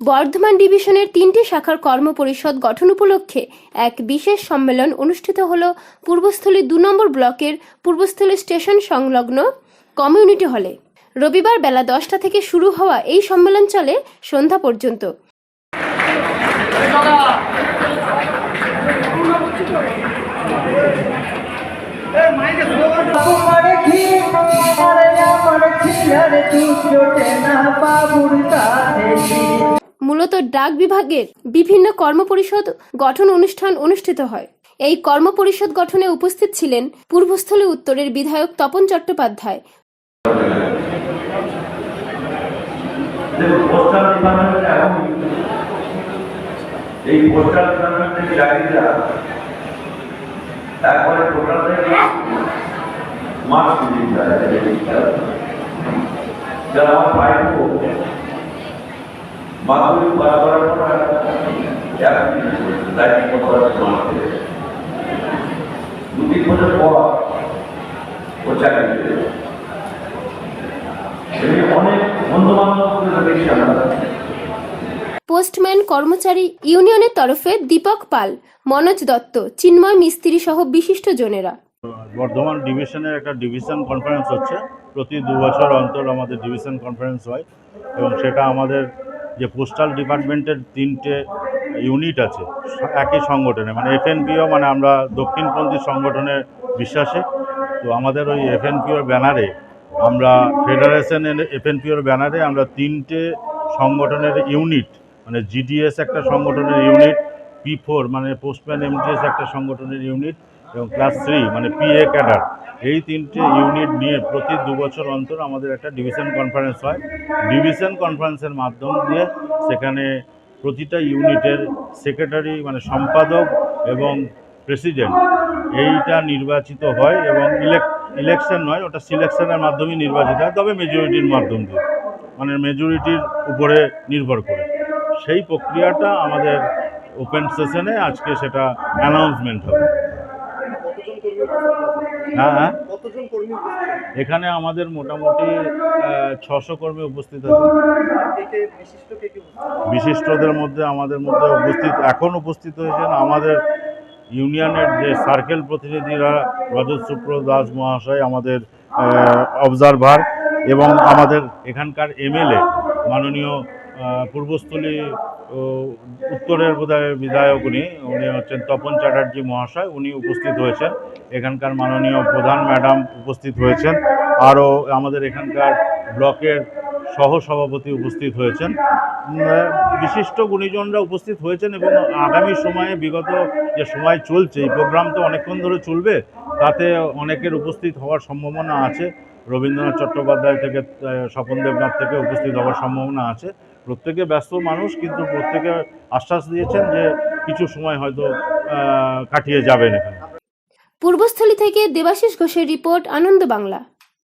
বর্ধমান ডিভিশনের তিনটি শাখার কর্মপরিষদ গঠন উপলক্ষে এক বিশেষ সম্মেলন অনুষ্ঠিত হল পূর্বস্থলী দু নম্বর ব্লকের পূর্বস্থলী স্টেশন সংলগ্ন কমিউনিটি হলে রবিবার বেলা দশটা থেকে শুরু হওয়া এই সম্মেলন চলে সন্ধ্যা পর্যন্ত না মূলত ডাক বিভাগের বিভিন্ন কর্মপরিষদ গঠন অনুষ্ঠান অনুষ্ঠিত হয়। এই কর্মপরিষদ গঠনে উপস্থিত ছিলেন পূর্বস্থলী উত্তরের বিধায়ক তপন চট্টোপাধ্যায়। যারা আমার বছর পর ও চাকরি অনেক বন্ধু বান্ধব দেখছি আমরা পোস্টম্যান কর্মচারী ইউনিয়নের তরফে দীপক পাল মনোজ দত্ত চিন্ময় মিস্ত্রি সহ বিশিষ্ট জনেরা। বর্ধমান ডিভিশনের একটা ডিভিশন কনফারেন্স হচ্ছে। প্রতি দু বছর অন্তর আমাদের ডিভিশন কনফারেন্স হয় এবং সেটা আমাদের যে পোস্টাল ডিপার্টমেন্টের তিনটে ইউনিট আছে, একই সংগঠনে মানে এফএনপিও মানে আমরা দক্ষিণপন্থী সংগঠনের বিশ্বাসী। তো আমাদের ওই এফএনপিওর ব্যানারে আমরা ফেডারেশন এফএনপিওর ব্যানারে আমরা তিনটে সংগঠনের ইউনিট মানে জিডিএস একটা সংগঠনের ইউনিট পি ফোর মানে পোস্টম্যান এমটিএস একটা সংগঠনের ইউনিট এবং ক্লাস থ্রি মানে পিএ ক্যাডার এই তিনটে ইউনিট নিয়ে প্রতি দু বছর অন্তর আমাদের একটা ডিভিশন কনফারেন্স হয়। ডিভিশন কনফারেন্সের মাধ্যম দিয়ে সেখানে প্রতিটা ইউনিটের সেক্রেটারি মানে সম্পাদক এবং প্রেসিডেন্ট এইটা নির্বাচিত হয় এবং ইলেক ইলেকশন নয়, ওটা সিলেকশনের মাধ্যমে নির্বাচিত হয়, তবে মেজরিটির মাধ্যম দিয়ে মানে মেজরিটির উপরে নির্ভর করে। সেই প্রক্রিয়াটা আমাদের ওপেন সেশনে আজকে সেটা অ্যানাউন্সমেন্ট হবে। হ্যাঁ হ্যাঁ। এখানে আমাদের মোটামুটি ছশো কর্মী উপস্থিত আছে। বিশিষ্টদের মধ্যে আমাদের মধ্যে উপস্থিত এখন উপস্থিত হয়েছেন আমাদের ইউনিয়নের যে সার্কেল প্রতিনিধিরা রজত সুপ্র দাস মহাশয় আমাদের অবজারভার এবং আমাদের এখানকার এমএলএ মাননীয় পূর্বস্থলী উত্তরের বোধহয় বিধায়ক উনি উনি হচ্ছেন তপন চ্যাটার্জি মহাশয়, উনি উপস্থিত হয়েছেন। এখানকার মাননীয় প্রধান ম্যাডাম উপস্থিত হয়েছেন। আরও আমাদের এখানকার ব্লকের সহ সভাপতি উপস্থিত হয়েছেন। বিশিষ্ট গুণীজনরা উপস্থিত হয়েছেন এবং আগামী সময়ে বিগত যে সময় চলছে, এই প্রোগ্রাম তো অনেকক্ষণ ধরে চলবে, তাতে অনেকের উপস্থিত হওয়ার সম্ভাবনা আছে। রবীন্দ্রনাথ চট্টোপাধ্যায় থেকে স্বপন দেবনাথ থেকে উপস্থিত হওয়ার সম্ভাবনা আছে। প্রত্যেকে ব্যস্ত মানুষ, কিন্তু প্রত্যেকে আশ্বাস দিয়েছেন যে কিছু সময় হয়তো কাটিয়ে যাবেন এখানে। পূর্বস্থলী থেকে দেবাশিস ঘোষের রিপোর্ট, আনন্দ বাংলা।